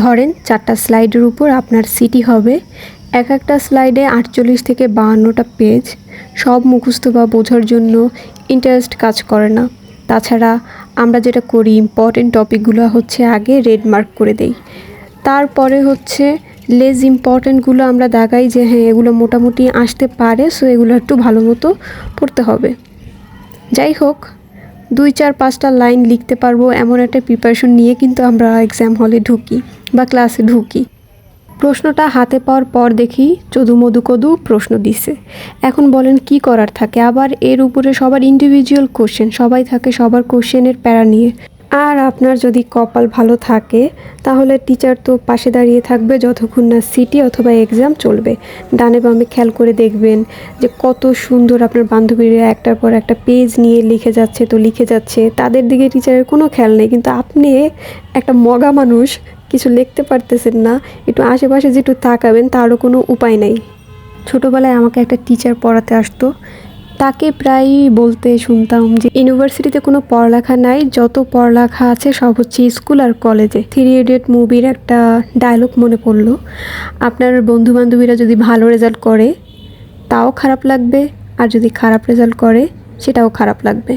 ধরেন চারটা স্লাইডের উপর আপনার সিটি হবে, এক একটা স্লাইডে আটচল্লিশ থেকে বাহান্নটা পেজ, সব মুখস্থ বা বোঝার জন্য ইন্টারেস্ট কাজ করে না। তাছাড়া আমরা যেটা করি ইম্পর্টেন্ট টপিকগুলো হচ্ছে আগে রেড মার্ক করে দেই। তারপরে হচ্ছে লেস ইম্পর্টেন্টগুলো আমরা দাগাই যে হ্যাঁ এগুলো মোটামুটি আসতে পারে সো এগুলো একটু ভালো মতো পড়তে হবে। যাই হোক দুই চার পাঁচটা লাইন লিখতে পারব এমন একটা প্রিপারেশন নিয়ে কিন্তু আমরা এক্সাম হলে ঢুকি বা ক্লাসে ঢুকি। প্রশ্নটা হাতে পাওয়ার পর দেখি চদু মধু কদু প্রশ্ন দিছে। এখন বলেন কি করার থাকে? আবার এর উপরে সবার ইন্ডিভিজুয়াল কোশ্চেন সবাই থাকে সবার কোশ্চেনের প্যারা নিয়ে। আর আপনার যদি কপাল ভালো থাকে, তাহলে টিচার তো পাশে দাঁড়িয়ে থাকবে যতক্ষণ না সিটি অথবা এক্সাম চলবে। ডানে বামে খেয়াল করে দেখবেন যে কত সুন্দর আপনার বান্ধবীরা একটার পর একটা পেজ নিয়ে লিখে যাচ্ছে, তো লিখে যাচ্ছে। তাদের দিকে টিচারের কোনো খেয়াল নেই, কিন্তু আপনি একটা মগা মানুষ, কিছু লিখতে পারতেছেন না, একটু আশেপাশে যে একটু তাকাবেন, তারও কোনো উপায় নেই। ছোটোবেলায় আমাকে একটা টিচার পড়াতে আসতো তাকে প্রায়ই বলতে শুনতাম যে ইউনিভার্সিটিতে কোনো পড়ালেখা নাই, যত পড়ালেখা আছে সব হচ্ছে স্কুল আর কলেজে। থ্রি ইডিয়েট মুভির একটা ডায়লগ মনে পড়ল। আপনার বন্ধু বান্ধবীরা যদি ভালো রেজাল্ট করে, তাও খারাপ লাগবে, আর যদি খারাপ রেজাল্ট করে, সেটাও খারাপ লাগবে।